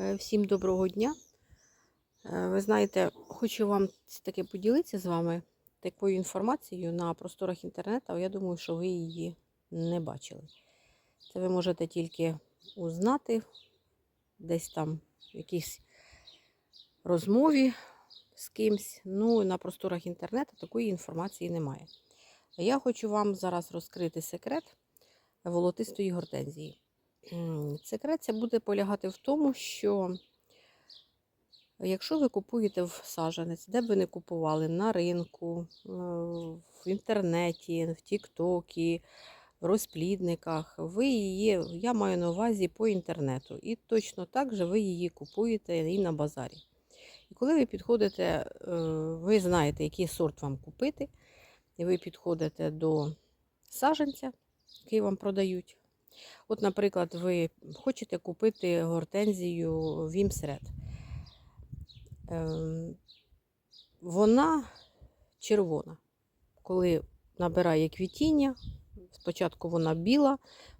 Е, Всім доброго дня. Е, Ви знаєте, хочу вам таки поділитися з вами такою інформацією на просторах інтернету. Я думаю, що ви її не бачили. Це ви можете тільки узнати десь там в якійсь розмові з кимсь. Ну, на просторах інтернету такої інформації немає. Я хочу вам зараз розкрити секрет волотистої гортензії. Це буде полягати в тому, що якщо ви купуєте в саджанець, де б ви не купували на ринку, е, в інтернеті, в Тіктокі, в розплідниках, ви її, я маю на увазі по інтернету. І точно так же ви її купуєте і на базарі. І коли ви підходите, е, ви знаєте, який сорт вам купити, і ви підходите до саджанця, який вам продають. От, наприклад, ви хочете купити гортензію Вімсред. Ем, Вона червона. Коли набирає квітіння, спочатку вона біла,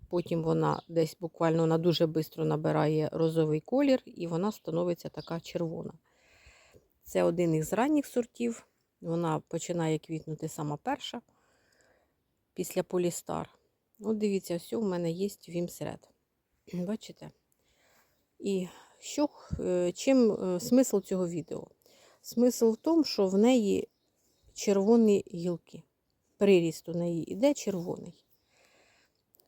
потім вона десь буквально вона дуже швидко набирає розовий колір і вона становиться така червона. Це один із ранніх сортів. Вона починає квітнути сама перша після полістар. От дивіться, все у мене є вімсред. Бачите? І що, е, чим е, смисл цього відео? Смисл в тому, що в неї червоні гілки. Приріст у неї іде червоний.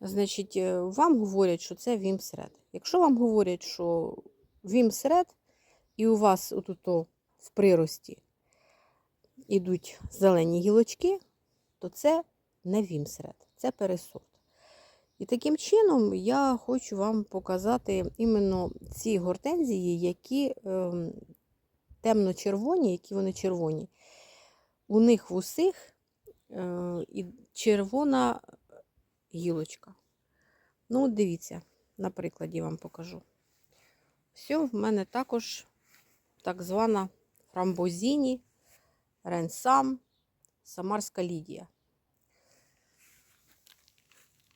Значить, е, вам говорять, що це вімсред. Якщо вам говорять, що вімсред, і у вас отут в прирості йдуть зелені гілочки, то це не вімсред, це пересорт. І таким чином я хочу вам показати іменно ці гортензії, які е, темно-червоні, які вони червоні. У них в усіх е, і червона гілочка. Ну, от дивіться, на прикладі вам покажу. Все, в мене також так звана фрамбозіні, ренсам, самарська лідія.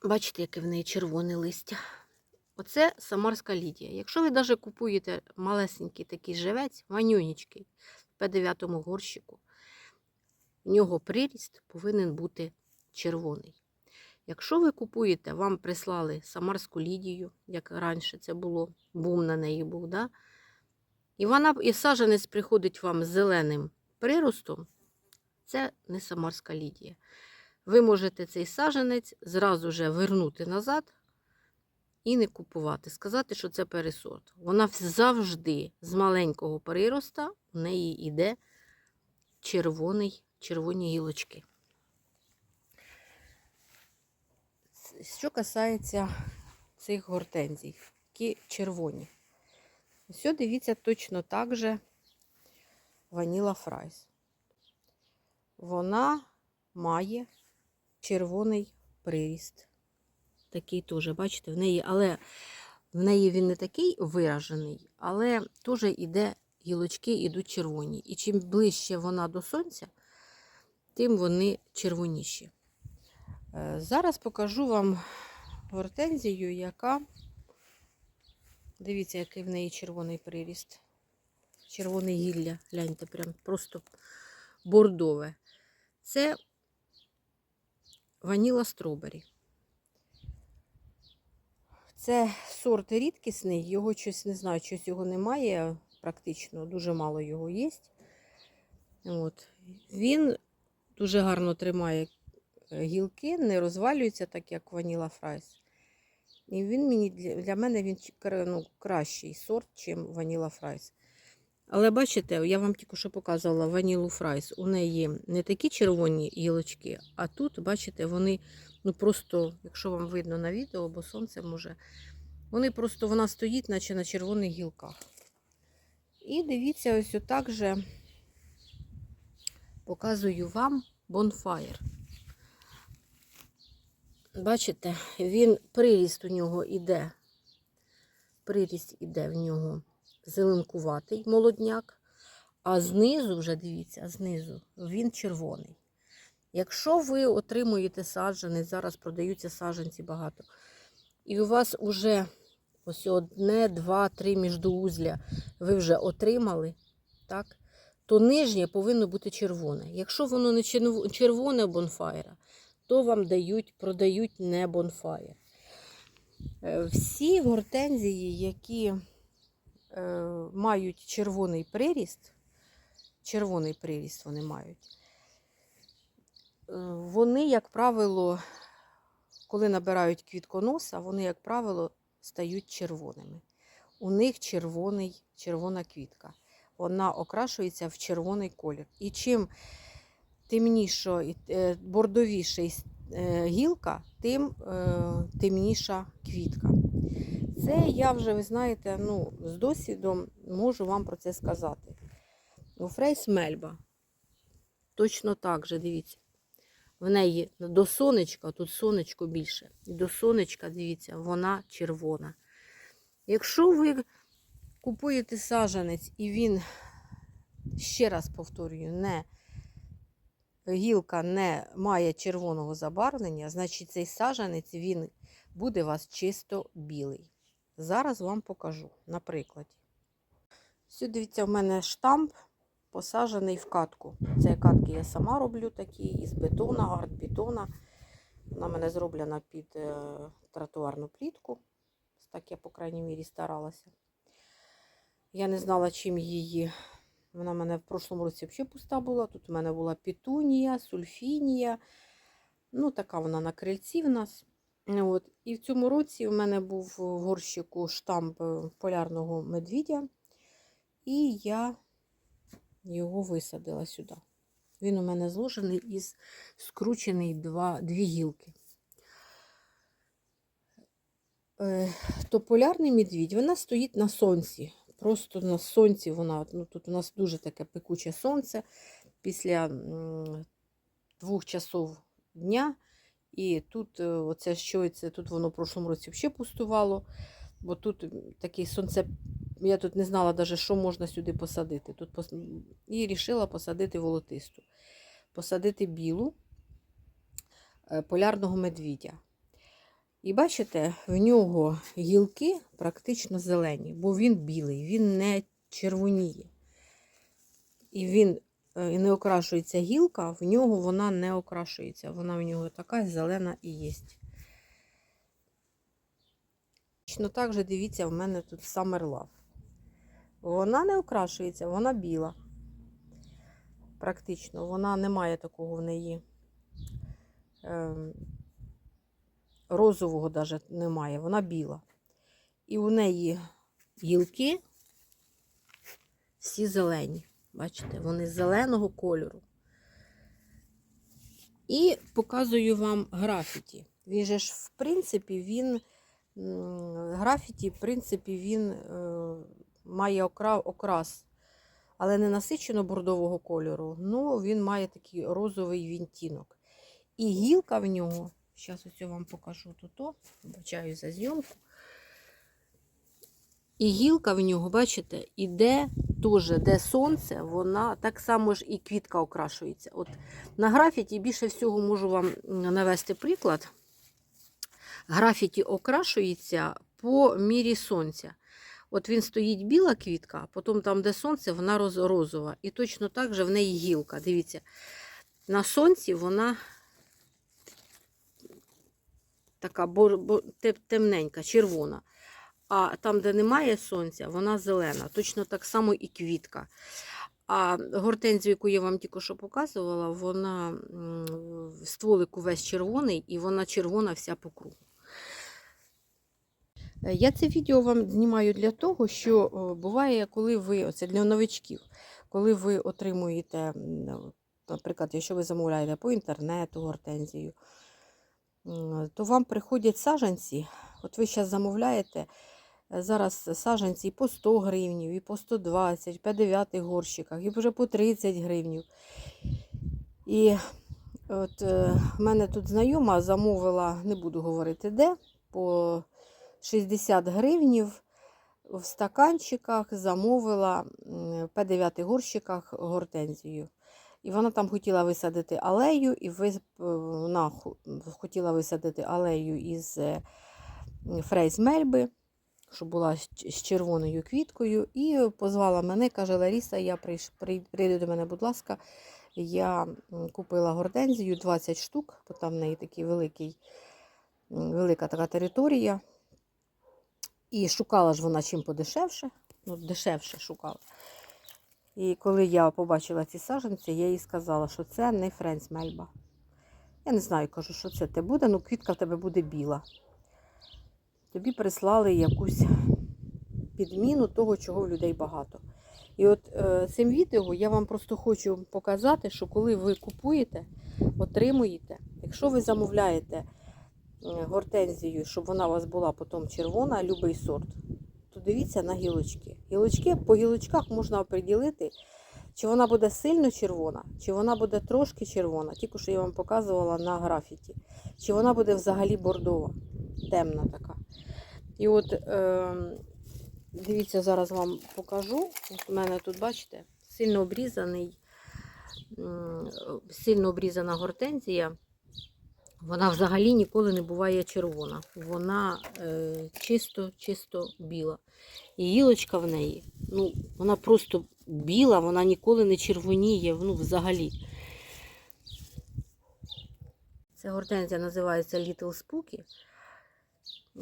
Бачите, яке в неї червоне листя. Оце самарська лідія. Якщо ви навіть купуєте малесенький такий живець, манюнічкий, в П9 горщику, в нього приріст повинен бути червоний. Якщо ви купуєте, вам прислали самарську лідію, як раніше це було, бум на неї був, да? і вона і саженець приходить вам з зеленим приростом, це не самарська лідія. Ви можете цей саженець зразу же вернути назад і не купувати. Сказати, що це пересорт. Вона завжди з маленького прироста в неї йде червоний, червоні гілочки. Що касається цих гортензій, які червоні. Ось дивіться точно так же ваніла фрайс. Вона має червоний приріст. Такий теж, бачите, в неї, але в неї він не такий виражений, але теж іде, гілочки йдуть червоні. І чим ближче вона до сонця, тим вони червоніші. Е, Зараз покажу вам гортензію, яка, дивіться, який в неї червоний приріст. Червоне гілля, гляньте, прям просто бордове. Це Ваніла Стробері. Це сорт рідкісний, його щось не знаю, щось його немає практично, дуже мало його є. От. Він дуже гарно тримає гілки, не розвалюється, так як Ваніла Фрайс. І він мені для, для мене він ну, кращий сорт, ніж Ваніла Фрайс. Але бачите, я вам тільки що показувала ванілу фрайс. У неї не такі червоні гілочки, а тут, бачите, вони ну просто, якщо вам видно на відео, бо сонце може, вони просто вона стоїть, наче на червоних гілках. І дивіться, ось отак же показую вам бонфаєр. Бачите, він приріст у нього іде. Приріст іде в нього зеленкуватий молодняк, а знизу, вже дивіться, знизу він червоний. Якщо ви отримуєте саджанець, зараз продаються саджанці багато, і у вас вже ось одне, два, три міждоузля ви вже отримали, так? то нижнє повинно бути червоне. Якщо воно не червоне бонфайра, то вам дають, продають не бонфайр. Е, Всі гортензії, які мають червоний приріст, червоний приріст вони мають, е, вони, як правило, коли набирають квітконоса, вони, як правило, стають червоними. У них червоний, червона квітка. Вона окрашується в червоний колір. І чим темніша, і, е, бордовіша е, гілка, тим е, темніша квітка. Це я вже, ви знаєте, ну, з досвідом можу вам про це сказати. У Фрейс Мельба точно так же, дивіться. В неї до сонечка, тут сонечко більше. І до сонечка, дивіться, вона червона. Якщо ви купуєте сажанець і він, ще раз повторюю, не гілка не має червоного забарвлення, значить цей сажанець він буде у вас чисто білий. Зараз вам покажу на прикладі. Сюди, дивіться, в мене штамп посаджений в катку. Це катки я сама роблю такі із бетона, арт-бетона. Вона в мене зроблена під е, тротуарну плітку. Так я, по крайній мірі, старалася. Я не знала, чим її. Вона в мене в прошлому році взагалі пуста була. Тут у мене була петунія, сульфінія. Ну, така вона на крильці в нас. От. І в цьому році в мене був в горщику штамп е, полярного медвідя. І я його висадила сюди. Він у мене зложений із скручений два, дві гілки. Е, то полярний медвідь, вона стоїть на сонці. Просто на сонці вона, ну тут у нас дуже таке пекуче сонце після двох часов дня. І тут е, оце що це, тут воно в прошлому році взагалі пустувало, бо тут такий сонце. Я тут не знала навіть, що можна сюди посадити. Тут пос... І вирішила посадити волотисту. Посадити білу е, полярного медвідя. І бачите, в нього гілки практично зелені, бо він білий, він не червоніє. І він і не окрашується гілка, в нього вона не окрашується. Вона в нього така зелена і є. Точно так же дивіться, в мене тут Summer Love. Вона не окрашується, вона біла. Практично, вона не має такого в неї. Ем, розового навіть немає, вона біла. І у неї гілки всі зелені. Бачите, вони зеленого кольору. І показую вам графіті. Він же ж, в принципі, він графіті, в принципі, він е, має окра, окрас, але не насичено бордового кольору. Ну, він має такий розовий відтінок. І гілка в нього. Зараз ось я вам покажу тут. Вибачаю за зйомку. І гілка в нього, бачите, іде теж, де сонце, вона так само ж і квітка окрашується. От На графіті більше всього можу вам навести приклад. Графіті окрашується по мірі сонця. От він стоїть біла квітка, потім там, де сонце, вона роз- розова. І точно так же в неї гілка. Дивіться, на сонці вона така темненька, червона. А там, де немає сонця, вона зелена. Точно так само і квітка. А гортензію, яку я вам тільки що показувала, вона стволик увесь червоний, і вона червона вся по кругу. Е, Я це відео вам знімаю для того, що буває, коли ви, це для новичків, коли ви отримуєте, наприклад, якщо ви замовляєте по інтернету гортензію, то вам приходять саджанці. От ви зараз замовляєте зараз саджанці і по 100 гривнів, і по 120, по 9 горщиках, і вже по 30 гривнів. І от е, мене тут знайома замовила, не буду говорити де, по 60 гривнів в стаканчиках замовила в П9 горщиках гортензію. І вона там хотіла висадити алею, і е, вона хотіла висадити алею із е, щоб була з червоною квіткою. І позвала мене, каже Ларіса, я прийш, прийди до мене, будь ласка. Я купила гортензію 20 штук, бо там в неї такий великий, велика така територія. І шукала ж вона чим подешевше, ну, дешевше шукала. І коли я побачила ці саджанці, я їй сказала, що це не Френц Мельба. Я не знаю, кажу, що це те буде, ну квітка в тебе буде біла. Тобі прислали якусь підміну того, чого в людей багато. І от е, цим відео я вам просто хочу показати, що коли ви купуєте, отримуєте, якщо ви замовляєте е, гортензію, щоб вона у вас була потім червона, любий сорт, то дивіться на гілочки. Гілочки по гілочках можна оприділити, чи вона буде сильно червона, чи вона буде трошки червона, тільки що я вам показувала на графіті, чи вона буде взагалі бордова, темна така. І от е, дивіться, зараз вам покажу. От у мене тут, бачите, сильно обрізаний, сильно обрізана гортензія. Вона взагалі ніколи не буває червона. Вона е, чисто, чисто біла. І гілочка в неї, ну, вона просто біла, вона ніколи не червоніє, ну, взагалі. Ця гортензія називається Little Spooky.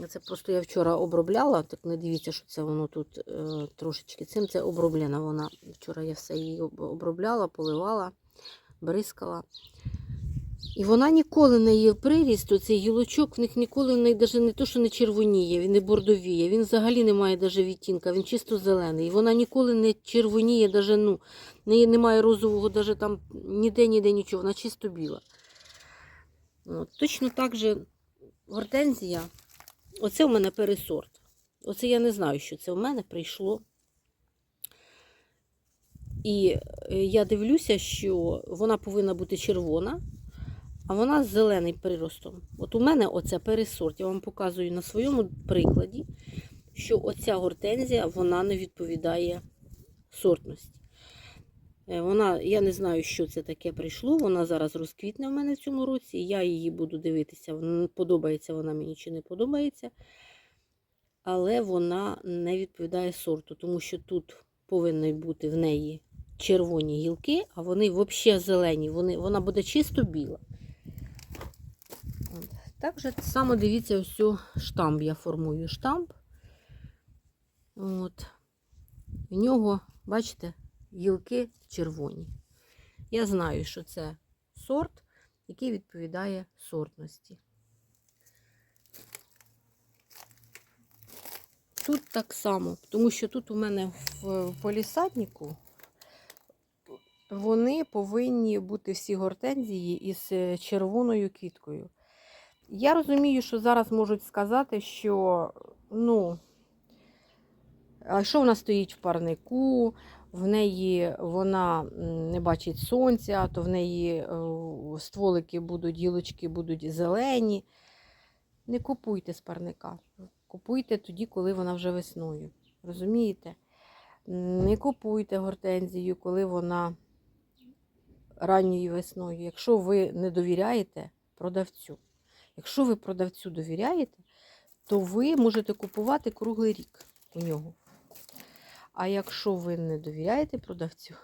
Це просто я вчора обробляла, так не дивіться, що це воно тут е, трошечки цим. Це оброблена вона. Вчора я все її обробляла, поливала, бризкала. І вона ніколи не є приріст, оцей гілочок в них ніколи не, даже не то, що не червоніє, він не бордовіє, він взагалі не має даже відтінка, він чисто зелений. І вона ніколи не червоніє, даже, ну, не, немає розового, даже там ніде, ніде нічого, вона чисто біла. От. Точно так же гортензія. Оце у мене пересорт. Оце я не знаю, що це в мене прийшло. І е, я дивлюся, що вона повинна бути червона, а вона з зеленим приростом. От у мене оце пересорт. Я вам показую на своєму прикладі, що оця гортензія вона не відповідає сортності. Е, Вона, я не знаю, що це таке прийшло. Вона зараз розквітне в мене в цьому році. Я її буду дивитися, подобається вона мені чи не подобається. Але вона не відповідає сорту, тому що тут повинні бути в неї червоні гілки, а вони взагалі зелені. Вони, вона буде чисто біла. Так само дивіться, ось штамп. Я формую штамп. От. В нього, бачите, гілки червоні. Я знаю, що це сорт, який відповідає сортності. Тут так само, тому що тут у мене в, полісаднику вони повинні бути всі гортензії із червоною квіткою. Я розумію, що зараз можуть сказати, що ну, що вона стоїть в парнику, в неї вона не бачить сонця, то в неї е, стволики будуть, гілочки будуть зелені. Не купуйте з парника. Купуйте тоді, коли вона вже весною. Розумієте? Не купуйте гортензію, коли вона ранньою весною. Якщо ви не довіряєте продавцю. Якщо ви продавцю довіряєте, то ви можете купувати круглий рік у нього. А якщо ви не довіряєте продавцю,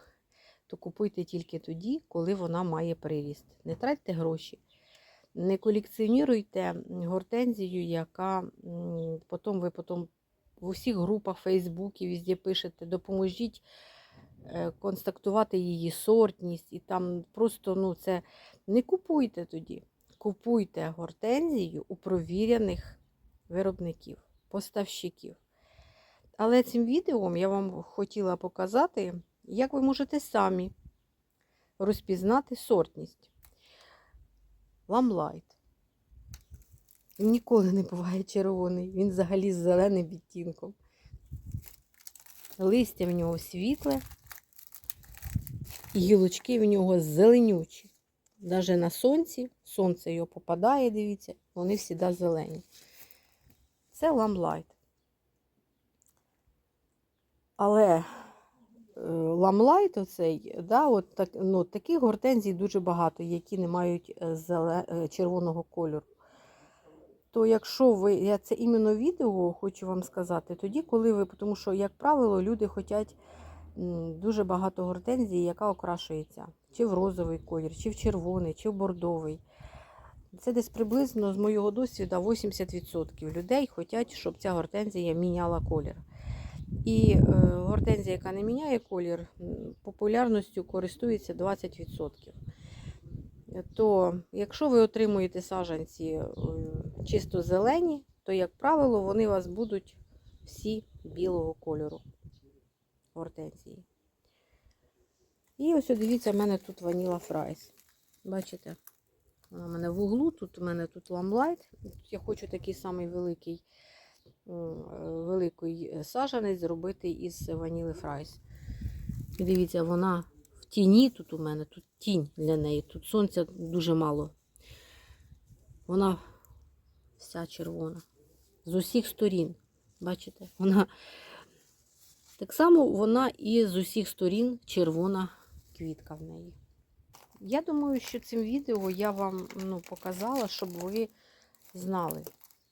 то купуйте тільки тоді, коли вона має приріст. Не тратьте гроші. Не колекціонуйте гортензію, яка потім ви потім в усіх групах Фейсбуці везде пишете, допоможіть е, констатувати її сортність. І там просто ну, це не купуйте тоді. Купуйте гортензію у провірених виробників, поставщиків. Але цим відео я вам хотіла показати, як ви можете самі розпізнати сортність. Ламлайт. Він ніколи не буває червоний, він взагалі з зеленим відтінком. Листя в нього світле, і гілочки в нього зеленючі. Навіть на сонці, сонце його попадає, дивіться, вони завжди зелені. Це ламлайт. Але е, ламлайт оцей, да, от так, ну, таких гортензій дуже багато, які не мають е, зеле- е, червоного кольору. то якщо ви, я це іменно відео хочу вам сказати, тоді, коли ви, тому що, як правило, люди хочуть дуже багато гортензії, яка окрашується. Чи в розовий колір, чи в червоний, чи в бордовий. Це десь приблизно, з моєго досвіду, 80% людей хочуть, щоб ця гортензія міняла колір. І е, гортензія, яка не міняє колір, популярністю користується 20%. То якщо ви отримуєте саджанці е, чисто зелені, то, як правило, вони у вас будуть всі білого кольору гортензії. І ось дивіться, в мене тут ваніла фрайс. Бачите? Вона в мене в углу, тут у мене тут ламлайт. Я хочу такий самий великий, м, е, великий саджанець зробити із ваніли фрайс. І дивіться, вона в тіні тут у мене, тут тінь для неї, тут сонця дуже мало. Вона вся червона. З усіх сторін. Bачите? Вона так само вона і з усіх сторін червона квітка в неї. Я думаю, що цим відео я вам ну, показала, щоб ви знали,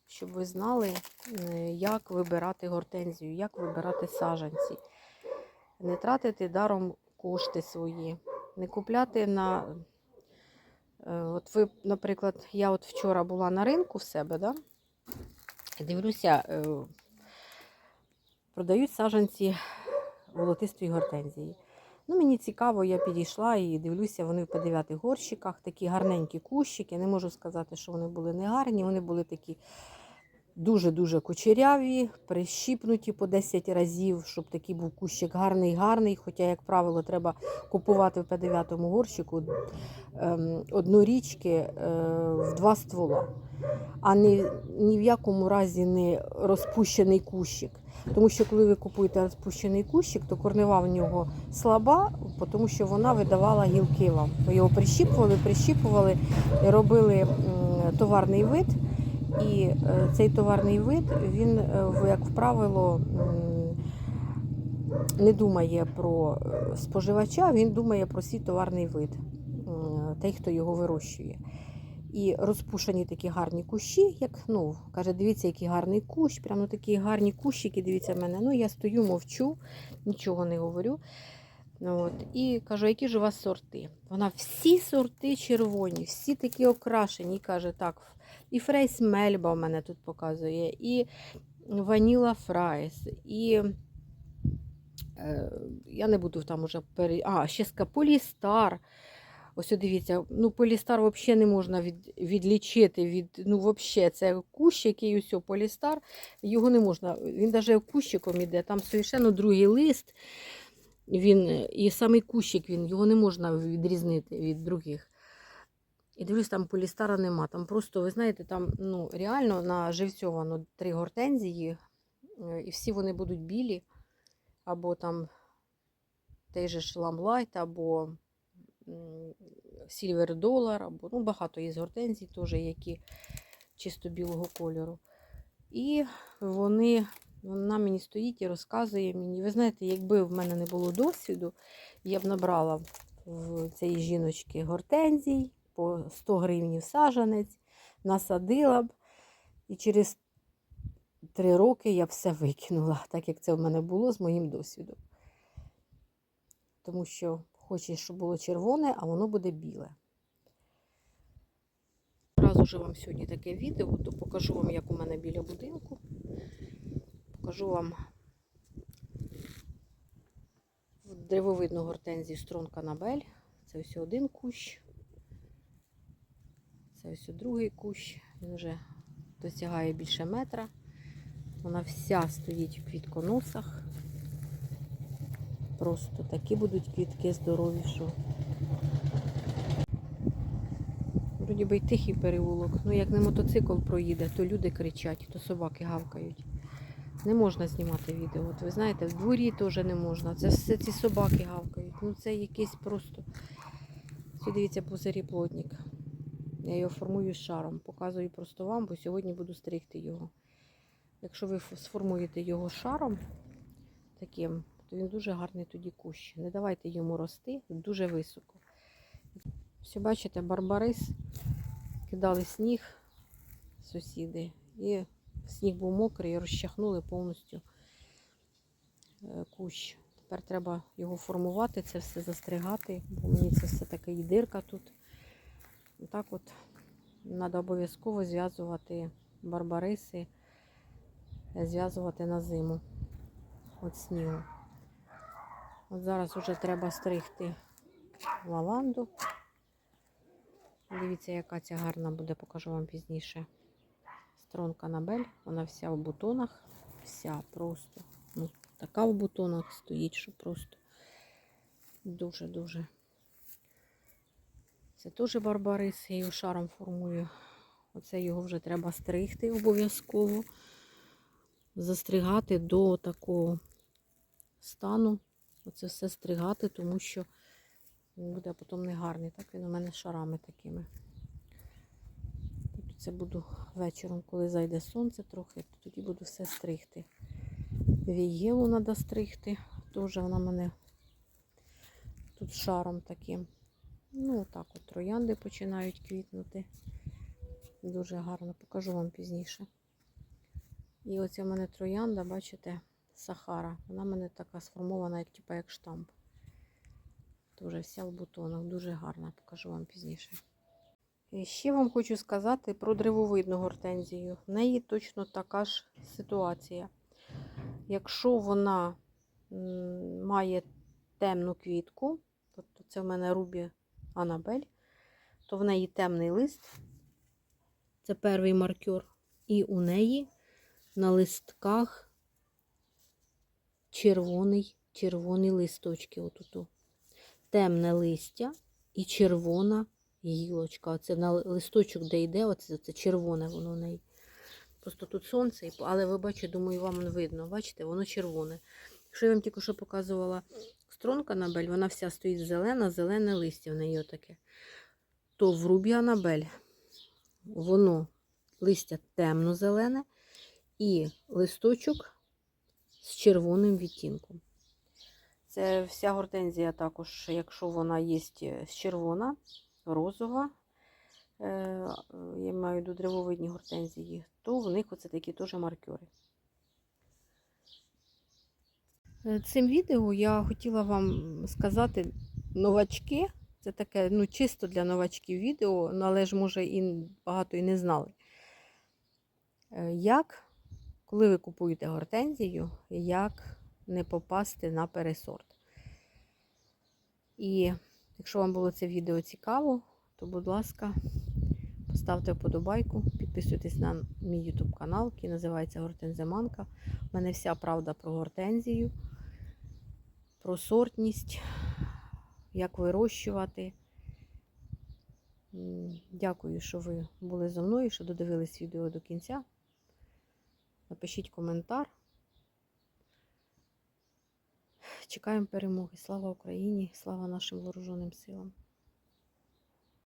щоб ви знали, е, як вибирати гортензію, як вибирати саджанці. Не тратити даром кошти свої, не купляти на. е, От ви, наприклад, я от вчора була на ринку в себе, да? дивлюся, е, продають саджанці волотистої гортензії. Ну, мені цікаво, я підійшла і дивлюся, вони в П9 горщиках, такі гарненькі кущики. Не можу сказати, що вони були не гарні, вони були такі дуже-дуже кучеряві, прищіпнуті по 10 разів, щоб такий був кущик гарний-гарний. Хоча, як правило, треба купувати в П9 горщику ем, однорічки е, в два ствола, а ні, ні в якому разі не розпущений кущик. Тому що коли ви купуєте розпущений кущик, то корнева в нього слаба, тому що вона видавала гілки вам. Його прищіпували, прищіпували, робили товарний вид. І е, цей товарний вид, він, е, як правило, не думає про е, споживача, він думає про свій товарний вид, той, хто його вирощує. І розпушені такі гарні кущі, як ну, каже, дивіться, який гарний кущ, прямо такі гарні кущики, дивіться мене. Ну, я стою, мовчу, нічого не говорю. Ну, От, і кажу, які ж у вас сорти? Вона всі сорти червоні, всі такі окрашені. І каже, так, і Фрейс Мельба у мене тут показує, і Ваніла Фрайс, і е, я не буду там уже пере... А, ще Скаполістар. Ось дивіться, ну полістар взагалі не можна від, відлічити від, ну взагалі, це кущ, який ось полістар, його не можна, він навіть кущиком іде, там совершенно другий лист, він, і самий кущик, він, його не можна відрізнити від других. І дивлюсь, там полістара нема. Там просто, ви знаєте, там ну, реально наживцьовано три гортензії, е, і всі вони будуть білі, або там той же ж ламлайт, або Сільвер Долар, або ну, багато є гортензій, теж, які чисто білого кольору. І вони, вона мені стоїть і розказує мені. Ви знаєте, якби в мене не було досвіду, я б набрала в цієї жіночки гортензій по 100 гривень сажанець, насадила б. І через три роки я все викинула, так як це в мене було з моїм досвідом. Тому що хочеш, щоб було червоне, а воно буде біле. Раз уже вам сьогодні таке відео, то покажу вам, як у мене біля будинку. Покажу вам древовидну гортензію строн канабель. Це ось один кущ. Це ось другий кущ. Він вже досягає більше метра. Вона вся стоїть в квітконосах. Просто такі будуть квітки здорові, що. Вроді би й тихий переулок. Ну, як не мотоцикл проїде, то люди кричать, то собаки гавкають. Не можна знімати відео. От ви знаєте, в дворі теж не можна. Це все ці собаки гавкають. Ну це якийсь просто. Ось дивіться, позирі плотник. Я його формую шаром. Показую просто вам, бо сьогодні буду стригти його. Якщо ви сформуєте його шаром таким, то він дуже гарний тоді кущ. Не давайте йому рости дуже високо. Все, бачите, барбарис кидали сніг, сусіди. І сніг був мокрий, розчахнули повністю е, кущ. Тепер треба його формувати, це все застригати, бо мені це все таке і дирка тут. Так от треба обов'язково зв'язувати барбариси, зв'язувати на зиму от снігу. От зараз вже треба стригти лаванду. Дивіться, яка ця гарна буде, покажу вам пізніше. Стронка Набель, вона вся в бутонах, вся просто. Ну, така в бутонах стоїть, що просто дуже-дуже. Це теж барбарис, я його шаром формую. Оце його вже треба стригти обов'язково. Застригати до такого стану. Оце все стригати, тому що буде потім негарний. Так він у мене шарами такими. Це буду вечором, коли зайде сонце трохи, то тоді буду все стригти. Вієлу треба стригти. Теж вона мене тут шаром таким. Ну, так от троянди починають квітнути. Дуже гарно, покажу вам пізніше. І оця в мене троянда, бачите, Сахара. Вона в мене така сформована, як типа як штамп. Дуже вся в бутонах, дуже гарна, покажу вам пізніше. Ще вам хочу сказати про древовидну гортензію. В неї точно така ж ситуація. Якщо вона має темну квітку, тобто це в мене Рубі Анабель, то в неї темний лист. Це перший маркер. І у неї на листках червоний, червоні листочки. Отут. Темне листя і червона гілочка. Оце на листочок, де йде, оце, це червоне воно в неї. Просто тут сонце, але ви бачите, думаю, вам видно. Бачите, воно червоне. Якщо я вам тільки що показувала стронка Анабель, вона вся стоїть зелена, зелене листя в неї отаке. То в Рубі Анабель воно листя темно-зелене і листочок з червоним відтінком. Це вся гортензія також, якщо вона є з червона, розова, е, я маю до древовидні гортензії, то в них оце такі теж маркери. Е, Цим відео я хотіла вам сказати новачки. Це таке ну, чисто для новачків відео, ну, але ж, може, і багато і не знали. Е, Як, коли ви купуєте гортензію, як не попасти на пересорт. І якщо вам було це відео цікаво, то, будь ласка, поставте вподобайку, підписуйтесь на мій YouTube канал, який називається Гортензиманка. У мене вся правда про гортензію, про сортність, як вирощувати. Дякую, що ви були зі мною, що додивились відео до кінця. Напишіть коментар. Чекаємо перемоги. Слава Україні! Слава нашим вооруженим силам!